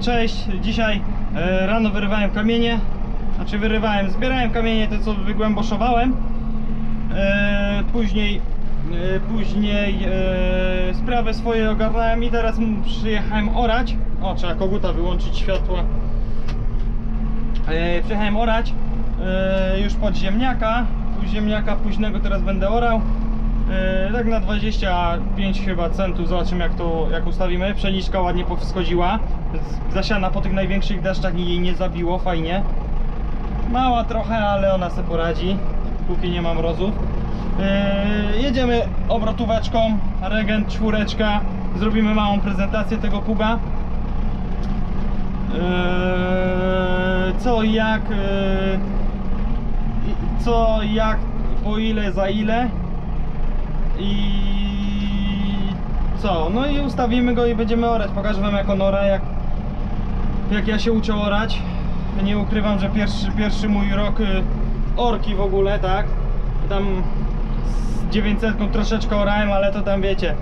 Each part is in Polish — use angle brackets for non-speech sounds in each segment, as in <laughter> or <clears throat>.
Cześć, dzisiaj e, rano wyrywałem kamienie, znaczy wyrywałem, zbierałem kamienie, te co wygłęboszowałem. E, Później, e, później e, sprawy swoje ogarnąłem i teraz przyjechałem orać. O, trzeba koguta wyłączyć światła. E, Przyjechałem orać e, już pod ziemniaka, pół ziemniaka późnego teraz będę orał. E, tak na 25 chyba centów, zobaczymy jak to jak ustawimy. Pszeniczka ładnie powschodziła, z- zasiana po tych największych deszczach i jej nie zabiło, fajnie. Mała trochę, ale ona sobie poradzi, póki nie ma mrozów. E, jedziemy obrotóweczką, regent czwóreczka, zrobimy małą prezentację tego puga. Eee, co i jak i- co jak po ile za ile i co? No i ustawimy go i będziemy orać. Pokażę wam jak on ora jak, jak ja się uczę orać. Nie ukrywam że pierwszy, pierwszy mój rok y, orki w ogóle tak? Tam z 900 troszeczkę orałem ale to tam wiecie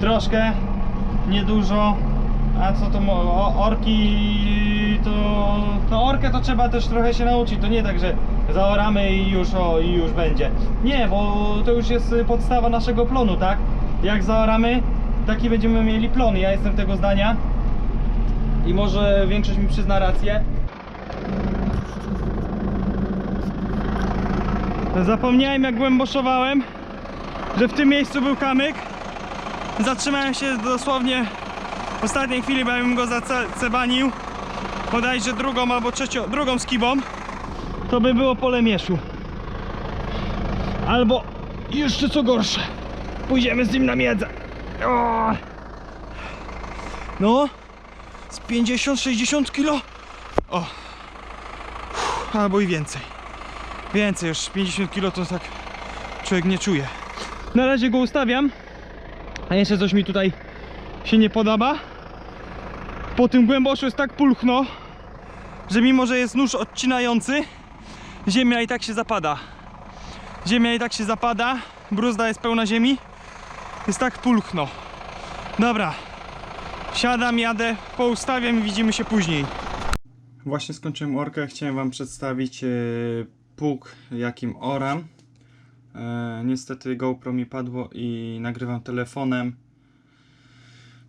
troszkę niedużo. A co to orki to no orkę to trzeba też trochę się nauczyć. To nie tak, że zaoramy i już o i już będzie. Nie, bo to już jest y, podstawa naszego plonu, tak? Jak zaoramy, taki będziemy mieli plon. Ja jestem tego zdania. I może większość mi przyzna rację. Zapomniałem jak głęboszowałem że w tym miejscu był kamyk. Zatrzymałem się dosłownie w ostatniej chwili, bo ja bym go zacebanił. Bodajże drugą albo trzecią, drugą skibą to by było pole mieszu. Albo jeszcze co gorsze pójdziemy z nim na miedzę. O! no z 50-60 kilo? O! Uff, albo i więcej. Więcej już 50 kilo to tak człowiek nie czuje. Na razie go ustawiam. A jeszcze coś mi tutaj się nie podoba. Po tym głęboszu jest tak pulchno, że mimo, że jest nóż odcinający, ziemia i tak się zapada. Ziemia i tak się zapada, bruzda jest pełna ziemi, jest tak pulchno. Dobra, siadam, jadę, poustawiam i widzimy się później. Właśnie skończyłem orkę, chciałem wam przedstawić e, pług jakim oram. E, niestety GoPro mi padło i nagrywam telefonem.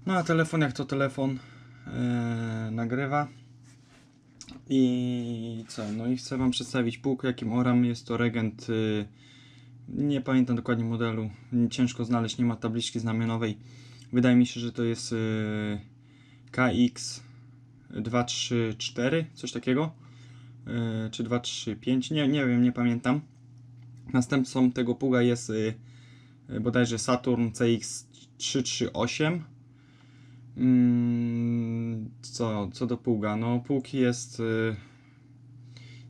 No a telefon jak to telefon e, nagrywa. I co? No i chcę wam przedstawić pług jakim oram. Jest to Regent. e, nie pamiętam dokładnie modelu. Ciężko znaleźć, nie ma tabliczki znamionowej. Wydaje mi się, że to jest e, KX 234, coś takiego. E, czy 235, nie, nie wiem, nie pamiętam. Następcą tego pługa jest y, y, bodajże Saturn CX338. Mm, co, co do pługa? No, pług jest y,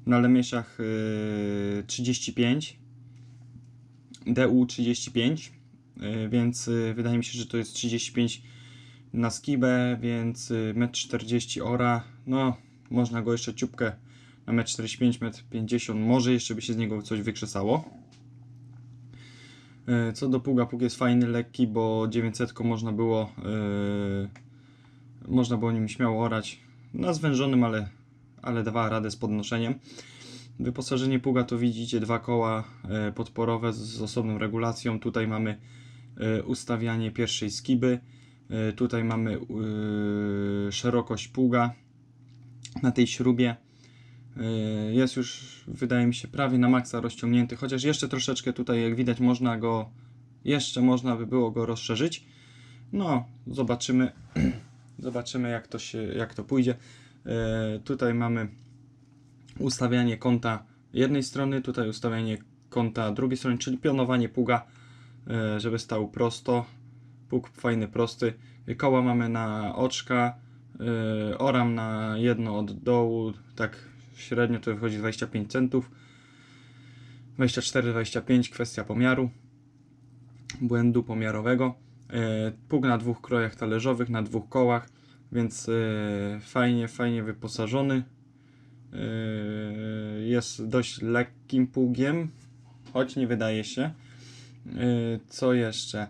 na lemieszach y, 35 DU35 y, więc y, wydaje mi się, że to jest 35 na skibę, więc y, 1,40 m ora. No, można go jeszcze ciupkę na 1,45 m, 1,50 m, może jeszcze by się z niego coś wykrzesało. E, Co do pługa, pług jest fajny, lekki, bo 900 można było e, można było nim śmiało orać na zwężonym, ale, ale dawała radę z podnoszeniem. Wyposażenie pługa to widzicie dwa koła e, podporowe z, osobną regulacją. Tutaj mamy ustawianie pierwszej skiby. Tutaj mamy szerokość pługa na tej śrubie. Yy, Jest już, wydaje mi się, prawie na maksa rozciągnięty, chociaż jeszcze troszeczkę tutaj, jak widać, można go, jeszcze można by było go rozszerzyć. No, zobaczymy, <clears throat> zobaczymy jak to się, jak to pójdzie. Yy, Tutaj mamy ustawianie kąta jednej strony, tutaj ustawianie kąta drugiej strony, czyli pionowanie pługa, yy, żeby stał prosto. Pług fajny, prosty. Koła mamy na oczka, oram na jedno od dołu, tak średnio to wychodzi 25 centów. 24-25 kwestia pomiaru, błędu pomiarowego. E, Pług na dwóch krojach talerzowych, na dwóch kołach, więc e, fajnie, fajnie wyposażony. E, Jest dość lekkim pługiem, choć nie wydaje się. Co jeszcze?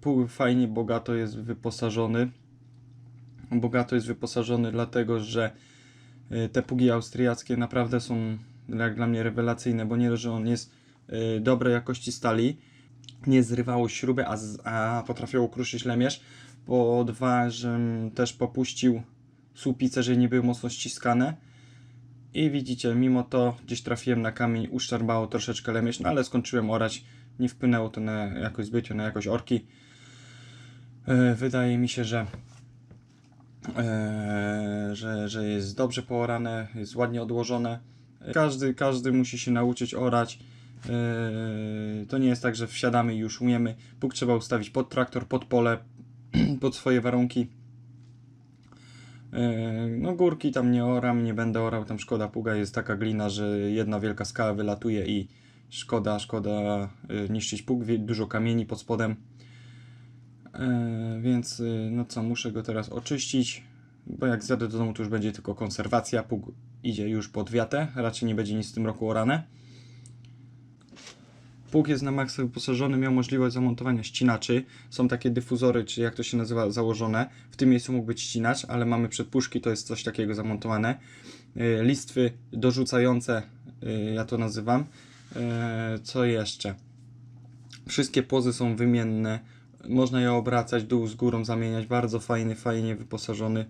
Pług fajnie, bogato jest wyposażony. bogato jest wyposażony, dlatego że te pługi austriackie naprawdę są jak dla mnie rewelacyjne, bo nie że on jest y, dobrej jakości stali, nie zrywało śruby, a, z, a potrafiło kruszyć lemierz. Po dwa, że też popuścił słupice, że nie były mocno ściskane. I widzicie, mimo to gdzieś trafiłem na kamień, uszczarbało troszeczkę lemierz, no ale skończyłem orać. Nie wpłynęło to na jakość zbyciu, na jakość orki. E, Wydaje mi się, że, że, że jest dobrze poorane, jest ładnie odłożone. Każdy, każdy musi się nauczyć orać. E, To nie jest tak, że wsiadamy i już umiemy. Pług trzeba ustawić pod traktor, pod pole, <clears throat> pod swoje warunki. E, No górki tam nie oram, nie będę orał, tam szkoda pługa, jest taka glina, że jedna wielka skała wylatuje i szkoda, szkoda e, niszczyć pług, dużo kamieni pod spodem. E, Więc e, no co, muszę go teraz oczyścić, bo jak zjadę do domu to już będzie tylko konserwacja, pług idzie już pod wiatę, raczej nie będzie nic w tym roku orane. Pług jest na maksa wyposażony, miał możliwość zamontowania ścinaczy. Są takie dyfuzory, czy jak to się nazywa, założone. W tym miejscu mógł być ścinacz, ale mamy przedpuszki, to jest coś takiego zamontowane. Yy, Listwy dorzucające, yy, ja to nazywam. Co jeszcze? Wszystkie pozy są wymienne. Można je obracać, dół z górą zamieniać. Bardzo fajny, fajnie wyposażony.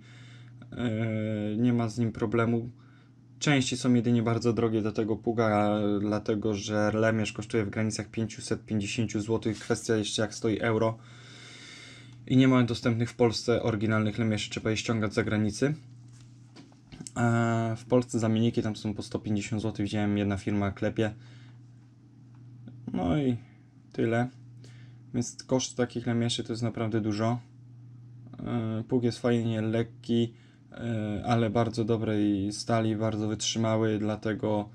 Yy, Nie ma z nim problemu. Części są jedynie bardzo drogie do tego pługa, dlatego że lemierz kosztuje w granicach 550 zł. Kwestia jeszcze jak stoi euro. I nie ma dostępnych w Polsce oryginalnych lemierzy, trzeba je ściągać z zagranicy. A w Polsce zamienniki tam są po 150 zł. Widziałem jedna firma klepie. No i tyle. Więc koszt takich lemieszy to jest naprawdę dużo. Yy, Pług jest fajnie lekki, yy, ale bardzo dobrej stali, bardzo wytrzymały, dlatego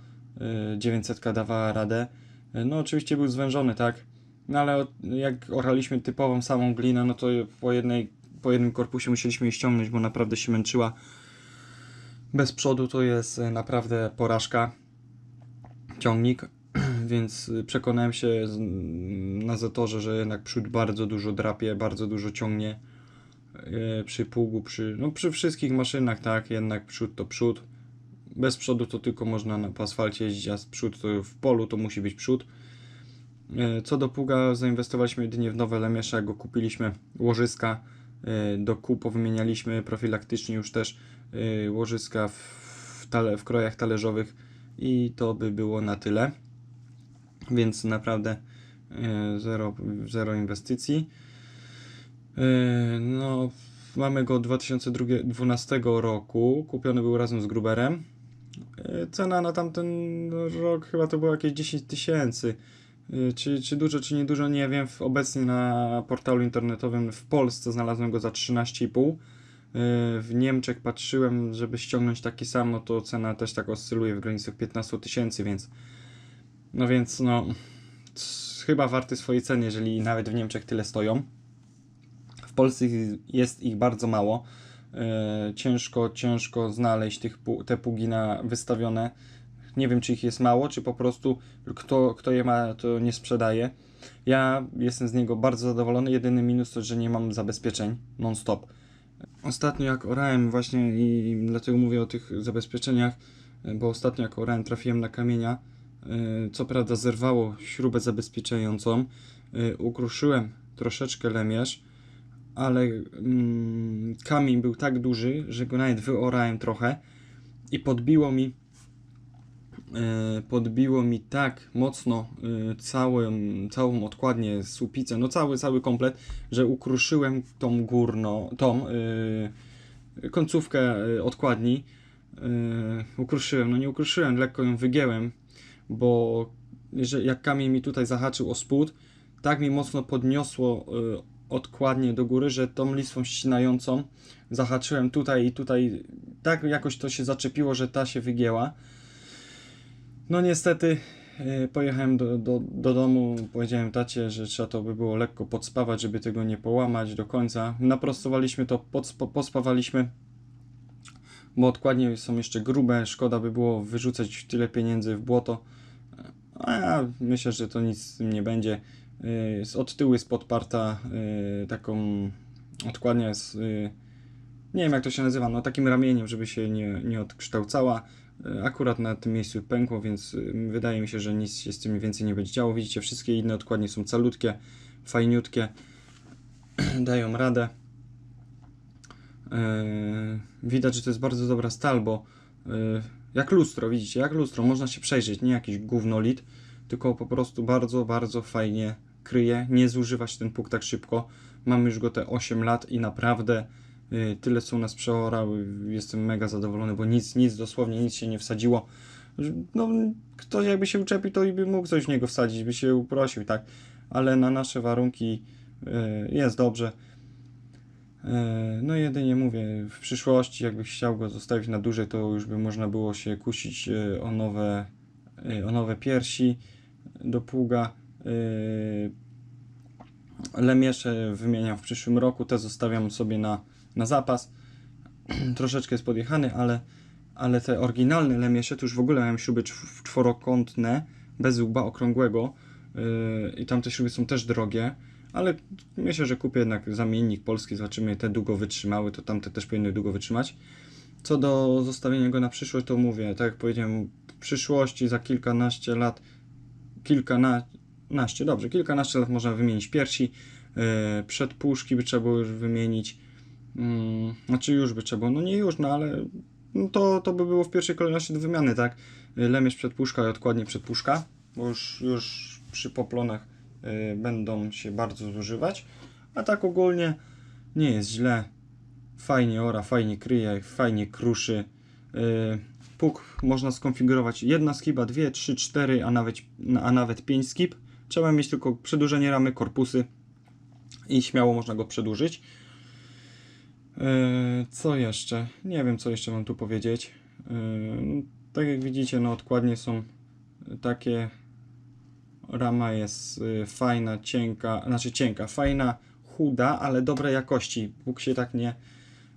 yy, 900 dawała radę. No oczywiście był zwężony, tak? No ale jak oraliśmy typową samą glinę, no to po, jednej, po jednym korpusie musieliśmy jej ściągnąć, bo naprawdę się męczyła. Bez przodu to jest naprawdę porażka. Ciągnik, więc yy, przekonałem się na Zetorze, że jednak przód bardzo dużo drapie, bardzo dużo ciągnie e, przy pługu, przy, no przy wszystkich maszynach, tak, jednak przód to przód. Bez przodu to tylko można na asfalcie jeździć, a z przód to w polu to musi być przód. E, Co do pługa zainwestowaliśmy jedynie w nowe lemiesze, go kupiliśmy, łożyska do kół powymienialiśmy profilaktycznie już też łożyska w, tale, w krojach talerzowych i to by było na tyle. Więc naprawdę e, zero, zero inwestycji. Yy, No, mamy go od 2012 roku. Kupiony był razem z Gruberem. Yy, Cena na tamten rok chyba to było jakieś 10 tysięcy. Czy, czy dużo, czy niedużo, nie wiem. Obecnie na portalu internetowym w Polsce znalazłem go za 13,5. Yy, W Niemczech patrzyłem, żeby ściągnąć taki sam, no to cena też tak oscyluje w granicach 15 tysięcy, więc no więc no chyba warty swojej ceny, jeżeli nawet w Niemczech tyle stoją. W Polsce jest ich bardzo mało. E, ciężko, ciężko znaleźć tych, te pługi na wystawione. Nie wiem, czy ich jest mało, czy po prostu kto, kto je ma, to nie sprzedaje. Ja jestem z niego bardzo zadowolony. Jedyny minus to, że nie mam zabezpieczeń non-stop. Ostatnio jak orałem właśnie i dlatego mówię o tych zabezpieczeniach, e, bo ostatnio jak orałem trafiłem na kamienia. E, Co prawda zerwało śrubę zabezpieczającą. e, Ukruszyłem troszeczkę lemierz ale mm, kamień był tak duży, że go nawet wyorałem trochę i podbiło mi e, podbiło mi tak mocno całą, całą odkładnię, słupicę, no cały, cały komplet, że ukruszyłem tą górną, tą końcówkę odkładni ukruszyłem, no nie ukruszyłem, lekko ją wygięłem, bo jak kamień mi tutaj zahaczył o spód, tak mi mocno podniosło y, odkładnie do góry, że tą listwą ścinającą zahaczyłem tutaj i tutaj, tak jakoś to się zaczepiło, że ta się wygięła. No niestety y, pojechałem do, do, do domu, powiedziałem tacie, że trzeba to by było lekko podspawać, żeby tego nie połamać do końca. Naprostowaliśmy to, pospawaliśmy, bo odkładnie są jeszcze grube, szkoda by było wyrzucać tyle pieniędzy w błoto. A ja myślę, że to nic z tym nie będzie. Z- Od tyłu jest podparta yy, taką odkładnia jest yy, nie wiem jak to się nazywa, no takim ramieniem, żeby się nie, nie odkształcała. Akurat na tym miejscu pękło, więc y, wydaje mi się, że nic się z tym więcej nie będzie działo. Widzicie, wszystkie inne odkładnie są calutkie, fajniutkie, <clears throat> dają radę. Widać, że to jest bardzo dobra stal, bo jak lustro, widzicie, jak lustro, można się przejrzeć, nie jakiś gównolit, tylko po prostu bardzo, bardzo fajnie kryje, nie zużywać ten pług tak szybko. Mam już go te 8 lat i naprawdę y, tyle co u nas przeorał, y, jestem mega zadowolony, bo nic, nic, dosłownie nic się nie wsadziło. No, ktoś jakby się uczepił, to i by mógł coś w niego wsadzić, by się uprosił, tak, ale na nasze warunki y, jest dobrze. Y, No jedynie mówię, w przyszłości jakbyś chciał go zostawić na dłużej, to już by można było się kusić y, o nowe, y, o nowe piersi do pługa. Lemiesze wymieniam w przyszłym roku, te zostawiam sobie na, na zapas. <clears throat> Troszeczkę jest podjechany, ale, ale te oryginalne lemiesze to już w ogóle mają śruby czw- czworokątne, bez łba okrągłego i tam te śruby są też drogie, ale myślę, że kupię jednak zamiennik polski, zobaczymy, te długo wytrzymały, to tamte też powinny długo wytrzymać. Co do zostawienia go na przyszłość, to mówię, tak jak powiedziałem, w przyszłości za kilkanaście lat, kilkanaście, dobrze, kilkanaście lat można wymienić piersi, yy, przedpuszki by trzeba było już wymienić, mm, znaczy już by trzeba było, no nie już, no ale no to, to by było w pierwszej kolejności do wymiany, tak, Yy, lemierz przedpuszka i odkładnie przedpuszka, bo już, już przy poplonach yy, będą się bardzo zużywać, a tak ogólnie nie jest źle, fajnie ora, fajnie kryje, fajnie kruszy. Yy, Puk można skonfigurować jedna skiba, dwie, trzy, cztery, a nawet, a nawet pięć skib. Trzeba mieć tylko przedłużenie ramy, korpusy i śmiało można go przedłużyć. Yy, co jeszcze? Nie wiem, co jeszcze mam tu powiedzieć. Tak jak widzicie, no odkładnie są takie. Rama jest yy, fajna, cienka, znaczy cienka, fajna, chuda, ale dobrej jakości. Pług się tak nie.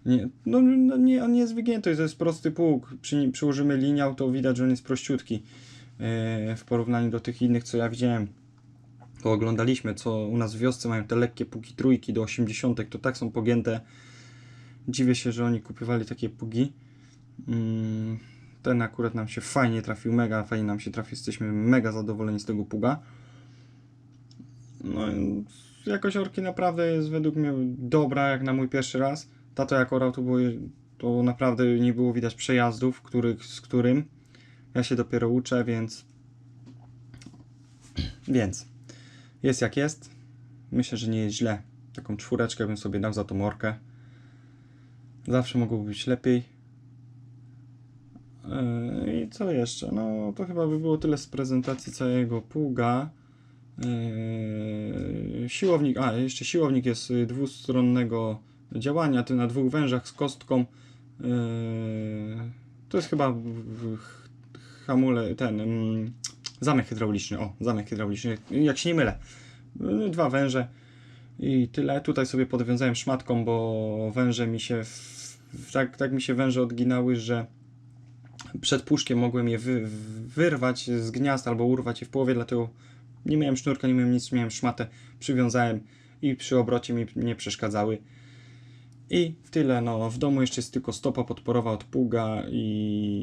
nie no, no nie, on nie jest wygięty, to jest prosty pług. Przy, przyłożymy liniał, to widać, że on jest prościutki yy, w porównaniu do tych innych, co ja widziałem. To oglądaliśmy, co u nas w wiosce mają te lekkie pugi trójki do 80, to tak są pogięte. Dziwię się, że oni kupowali takie pugi. Mm, Ten akurat nam się fajnie trafił, mega fajnie nam się trafił, jesteśmy mega zadowoleni z tego puga. No, jakość orki naprawdę jest według mnie dobra, jak na mój pierwszy raz. Tato jak orał, to, było, to naprawdę nie było widać przejazdów, z którym ja się dopiero uczę, więc więc jest jak jest. Myślę, że nie jest źle. Taką czwóreczkę bym sobie dał za tą orkę. Zawsze mogłoby być lepiej. Yy, I co jeszcze? No to chyba by było tyle z prezentacji całego pługa. Yy, Siłownik, a jeszcze siłownik jest dwustronnego działania, ty na dwóch wężach z kostką. Yy, To jest chyba hamule, ten mm, zamek hydrauliczny. O, zamek hydrauliczny, jak się nie mylę. Dwa węże i tyle. Tutaj sobie podwiązałem szmatką, bo węże mi się, tak, tak mi się węże odginały, że przed puszkiem mogłem je wy, wyrwać z gniazd albo urwać je w połowie, dlatego nie miałem sznurka, nie miałem nic, miałem szmatę, przywiązałem i przy obrocie mi nie przeszkadzały. I w tyle, no w domu jeszcze jest tylko stopa podporowa od pługa i,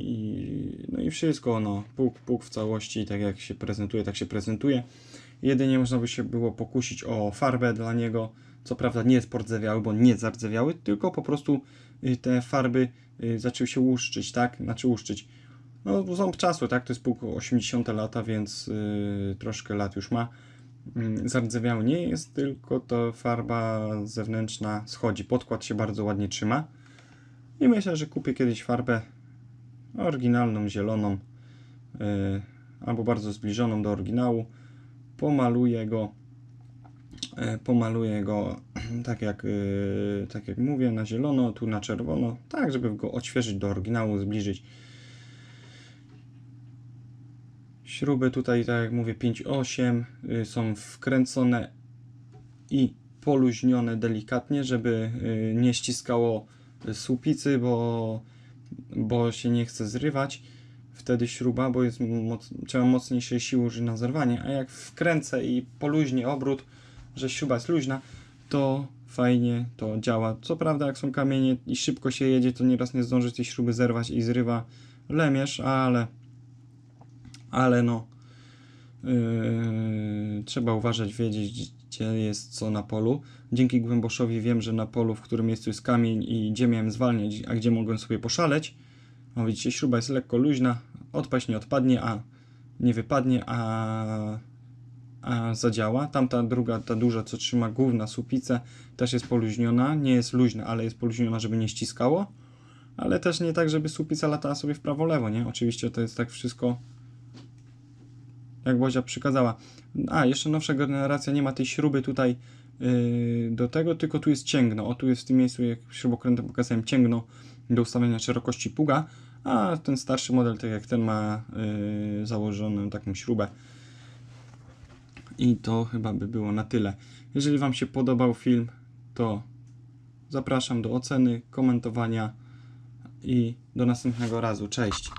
i no i wszystko, no pług, pług w całości, tak jak się prezentuje, tak się prezentuje. Jedynie można by się było pokusić o farbę dla niego, co prawda nie jest bo nie zardzewiały, tylko po prostu te farby y, zaczęły się łuszczyć, tak? Znaczy łuszczyć. No ząb czasu, tak? To jest pług 80 lata, więc y, troszkę lat już ma. Mm, Zardzewiały nie jest, tylko to farba zewnętrzna schodzi. Podkład się bardzo ładnie trzyma. I myślę, że kupię kiedyś farbę oryginalną, zieloną, y, albo bardzo zbliżoną do oryginału. Pomaluję go, pomaluję go <clears throat> tak jak, y, tak jak mówię, na zielono, tu na czerwono, tak żeby go odświeżyć do oryginału, zbliżyć. Śruby tutaj, tak jak mówię, 5,8 y, są wkręcone i poluźnione delikatnie, żeby y, nie ściskało słupicy, bo, bo się nie chce zrywać wtedy śruba, bo jest moc, trzeba mocniejszej siły na zerwanie, a jak wkręcę i poluźnię obrót, że śruba jest luźna, to fajnie to działa. Co prawda, jak są kamienie i szybko się jedzie, to nieraz nie zdąży tej śruby zerwać i zrywa lemierz, ale ale no yy, trzeba uważać, wiedzieć gdzie jest co na polu. Dzięki głęboszowi wiem, że na polu, w którym miejscu jest kamień i gdzie miałem zwalniać, a gdzie mogłem sobie poszaleć. No widzicie, śruba jest lekko luźna, odpaść nie odpadnie, a nie wypadnie, a, zadziała. Tamta druga, ta duża, co trzyma główna supicę, też jest poluźniona. Nie jest luźna, ale jest poluźniona, żeby nie ściskało. Ale też nie tak, żeby supica latała sobie w prawo-lewo, nie? Oczywiście to jest tak wszystko jak Bozia przykazała. A, jeszcze nowsza generacja nie ma tej śruby tutaj yy, do tego, tylko tu jest cięgno. O, tu jest w tym miejscu, jak śrubokrętem pokazałem, cięgno do ustawienia szerokości puga, a ten starszy model, tak jak ten, ma yy, założoną taką śrubę. I to chyba by było na tyle. Jeżeli Wam się podobał film, to zapraszam do oceny, komentowania i do następnego razu. Cześć!